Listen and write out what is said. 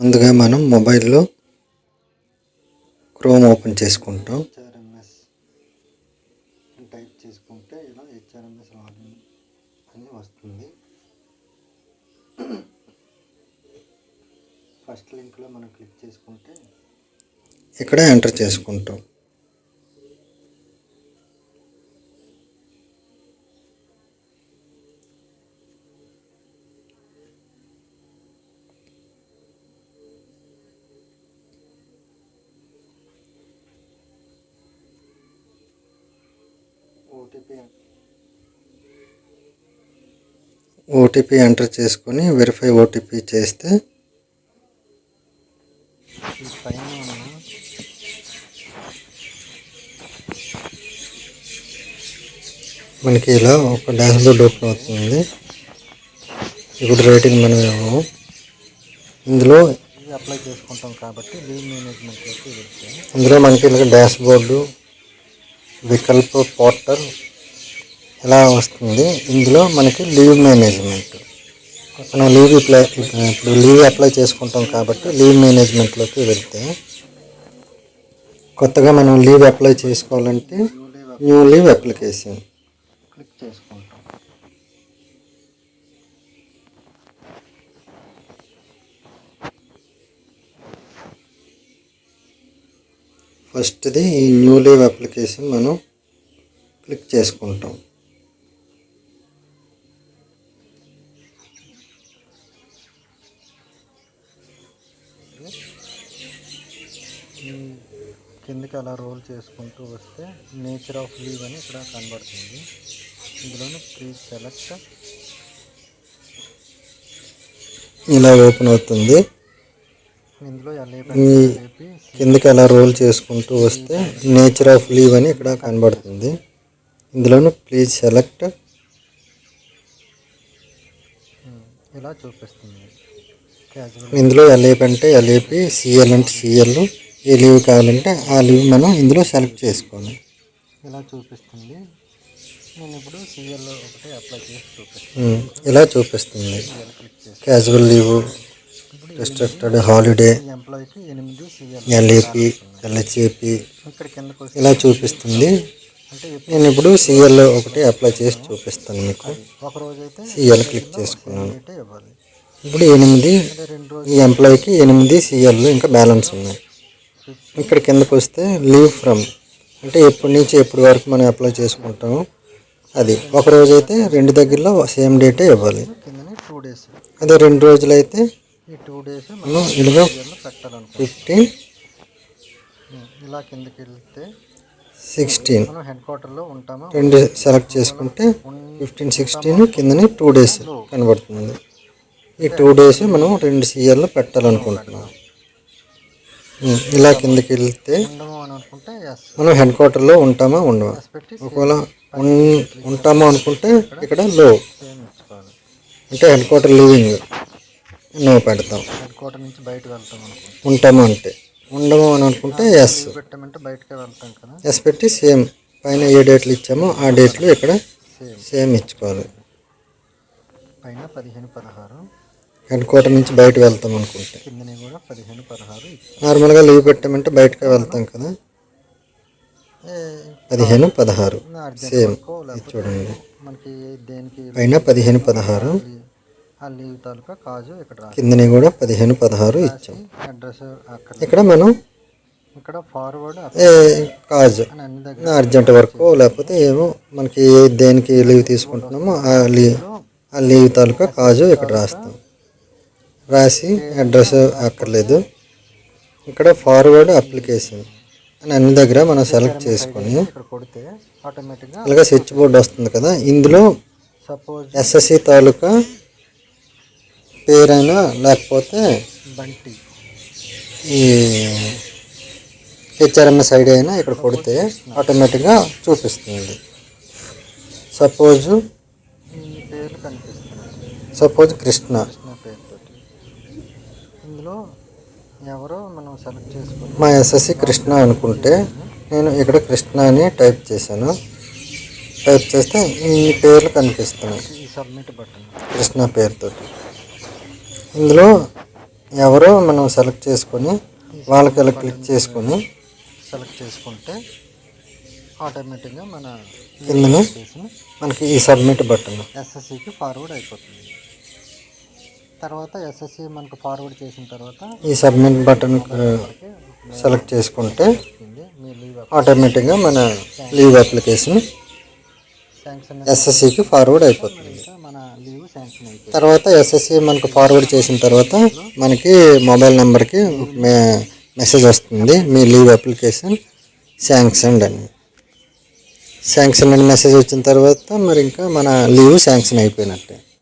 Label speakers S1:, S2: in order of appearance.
S1: ముందుగా మనం మొబైల్లో క్రోమ్ ఓపెన్ చేసుకుంటాం. హెచ్ఆర్ఎంఎస్ టైప్ చేసుకుంటే ఇలా హెచ్ఆర్ఎంఎస్ లాగిన్ అని వస్తుంది. ఫస్ట్ లింక్లో మనం క్లిక్ చేసుకుంటే ఇక్కడ ఎంటర్ చేసుకుంటాం. ఓటీపీ ఓటీపీ ఎంటర్ చేసుకొని వెరిఫై ఓటీపీ చేస్తే పైన మనకి ఇలా ఒక డాష్బోర్డ్ ఓపెన్ అవుతుంది. ఇప్పుడు రేటింగ్ మనం ఇవ్వము ఇందులో
S2: ఇది అప్లై చేసుకుంటాం కాబట్టి లీవ్ మేనేజ్మెంట్లోకి వెళ్తే
S1: ఇందులో మనకి ఇలా డాష్బోర్డు వికల్ప పోర్టల్ ఇలా వస్తుంది? ఇందులో మనకి లీవ్ మేనేజ్మెంట్. మనం లీవ్ అప్లై ఇప్పుడు లీవ్ అప్లై చేసుకుంటాం కాబట్టి లీవ్ మేనేజ్మెంట్లోకి వెళ్తే కొత్తగా మనం లీవ్ అప్లై చేసుకోవాలంటే న్యూ లీవ్ అప్లికేషన్ ఫస్ట్ది ఈ న్యూ లీవ్ అప్లికేషన్ మనం క్లిక్ చేసుకుంటాం.
S2: కిందకి అలా రోల్ చేసుకుంటూ వస్తే నేచర్ ఆఫ్ లీవ్ అని ఇక్కడ కనబడుతుంది. ఇందులోనే ప్లీజ్ సెలెక్ట్
S1: ఇలా ఓపెన్ అవుతుంది. ఈ కిందకి అలా రోల్ చేసుకుంటూ వస్తే నేచర్ ఆఫ్ లీవ్ అని ఇక్కడ కనబడుతుంది. ఇందులోను ప్లీజ్ సెలెక్ట్.
S2: ఇలా చూపిస్తుంది.
S1: ఇందులో ఎల్ఏపి అంటే ఎల్ఏపి సిఎల్ అంటే సిఎల్ ఏ లీవ్ కావాలంటే ఆ లీవ్ మనం ఇందులో సెలెక్ట్ చేసుకోవాలి.
S2: ఇలా చూపిస్తుంది. నేను ఇప్పుడు సిఎల్లో ఒకటి అప్లై చేసి చూపిస్తాను.
S1: ఇలా చూపిస్తుంది.
S2: CL
S1: casual leave. Restricted holiday
S2: ఎనిమిది
S1: ఎల్ఏపి ఎల్హెచ్ఏపి ఇలా చూపిస్తుంది.
S2: అంటే
S1: నేను ఇప్పుడు సిఎల్ ఒకటి అప్లై చేసి చూపిస్తాను మీకు.
S2: ఒక రోజు అయితే
S1: సిఎల్ క్లిక్ చేసుకున్నాను.
S2: ఇవ్వాలి
S1: ఇప్పుడు ఎనిమిది
S2: రెండు రోజులు
S1: ఈ ఎంప్లాయీకి ఎనిమిది సిఎల్ ఇంకా బ్యాలెన్స్ ఉన్నాయి. ఇక్కడ కిందకు వస్తే లీవ్ ఫ్రమ్ అంటే ఎప్పటి నుంచి ఎప్పటి వరకు మనం అప్లై చేసుకుంటాము అది. ఒక రోజు అయితే రెండు దగ్గరలో సేమ్ డేటే ఇవ్వాలి.
S2: టూ డేస్
S1: అదే రెండు రోజులు అయితే
S2: ఈ టూ డేస్ మనం
S1: మనం
S2: పెట్టాలనుకో
S1: ఫిఫ్టీన్
S2: ఇలా కిందకి వెళ్తే
S1: సిక్స్టీన్
S2: మనం హెడ్ క్వార్టర్లో ఉంటామా.
S1: రెండు సెలెక్ట్ చేసుకుంటే ఫిఫ్టీన్ సిక్స్టీన్ కిందని టూ డేస్ కనబడుతుంది. ఈ టూ డేస్ మనం రెండు సీఎల్లో పెట్టాలనుకుంటున్నాం. ఉమ్, ఇలా కిందకి వెళ్తే మనం హెడ్ క్వార్టర్లో ఉంటామా ఉండమా? ఒకవేళ ఉంటామా అనుకుంటే ఇక్కడ లో అంటే హెడ్ క్వార్టర్ లివింగ్ నో పెడతాం
S2: నుంచి బయటకు వెళ్తాం
S1: ఉంటామా అంటే? ఉండము అని అనుకుంటే ఎస్
S2: పెట్టామంటే బయటకే వెళ్తాం కదా.
S1: ఎస్ పెట్టి సేమ్ పైన ఏ డేట్లు ఇచ్చామో ఆ డేట్లు ఇక్కడ
S2: సేమ్
S1: ఇచ్చుకోవాలి.
S2: పైన పదిహేను పదహారు.
S1: హెడ్ క్వార్టర్ నుంచి బయట వెళ్తాం అనుకుంటే.
S2: కిందని కూడా పదిహేను పదహారు
S1: నార్మల్గా లీవ్ పెట్టామంటే బయటకే వెళ్తాం కదా. పదిహేను పదహారు. సేమ్ చూడండి.
S2: మనకి దేనికి
S1: పైన పదిహేను పదహారు.
S2: ఆ లీవ్ తాలూకా కాజు ఇక్కడ
S1: కిందని కూడా పదిహేను పదహారు ఇచ్చాం.
S2: అడ్రస్ అక్కడ.
S1: ఇక్కడ మనం
S2: ఇక్కడ ఫార్వర్డ్
S1: కాజు
S2: అని అన్ని దగ్గర
S1: అర్జెంట్ వర్క్ లేకపోతే ఏమో మనకి దేనికి లీవ్ తీసుకుంటున్నామో ఆ లీవ్ ఆ లీవ్ తాలూకా కాజు ఇక్కడ రాస్తాం. రాసి అడ్రస్ అక్కర్లేదు. ఇక్కడ ఫార్వర్డ్ అప్లికేషన్ అని అన్ని దగ్గర మనం సెలెక్ట్ చేసుకొని
S2: ఇక్కడ కొడితే ఆటోమేటిక్గా
S1: అలాగే స్విచ్ బోర్డ్ వస్తుంది కదా. ఇందులో
S2: సపోజ్
S1: ఎస్ఎస్సి తాలూకా పేరైనా లేకపోతే
S2: బంటి.
S1: ఈ హెచ్ఆర్ఎంఎస్ ఐడి అయినా ఇక్కడ కొడితే ఆటోమేటిక్గా చూపిస్తుంది. Suppose suppose Krishna.
S2: ఇందులో ఎవరో మనం సెలెక్ట్ చేసుకుని
S1: మా ఎస్ఎస్సి కృష్ణ అనుకుంటే నేను ఇక్కడ కృష్ణ అని టైప్ చేశాను. టైప్ చేస్తే ఈ పేర్లు కనిపిస్తున్నాయి.
S2: Submit button.
S1: కృష్ణ పేరుతోటి. ఇందులో ఎవరో మనం సెలెక్ట్ చేసుకొని వాళ్ళకి ఇలా క్లిక్ చేసుకొని
S2: సెలెక్ట్ చేసుకుంటే ఆటోమేటిక్గా మన
S1: కిందన మనకి ఈ సబ్మిట్ బటన్
S2: ఎస్ఎస్సికి ఫార్వర్డ్ అయిపోతుంది. తర్వాత ఎస్ఎస్సి మనకు ఫార్వర్డ్ చేసిన తర్వాత
S1: ఈ సబ్మిట్ బటన్ సెలెక్ట్ చేసుకుంటే
S2: వస్తుంది మీ లీవ్
S1: ఆటోమేటిక్గా మన లీవ్ అప్లికేషన్
S2: శాంక్షన్
S1: ఎస్ఎస్సికి ఫార్వర్డ్ అయిపోతుంది.
S2: మన లీవ్ శాంక్షన్ అయిపోయింది.
S1: తర్వాత ఎస్ఎస్సి మనకు ఫార్వర్డ్ చేసిన తర్వాత మనకి మొబైల్ నెంబర్కి మే మెసేజ్ వస్తుంది. మీ లీవ్ అప్లికేషన్ శాంక్షన్ అని. శాంక్షన్ అని మెసేజ్ వచ్చిన తర్వాత మరి ఇంకా మన లీవ్ శాంక్షన్ అయిపోయినట్టే.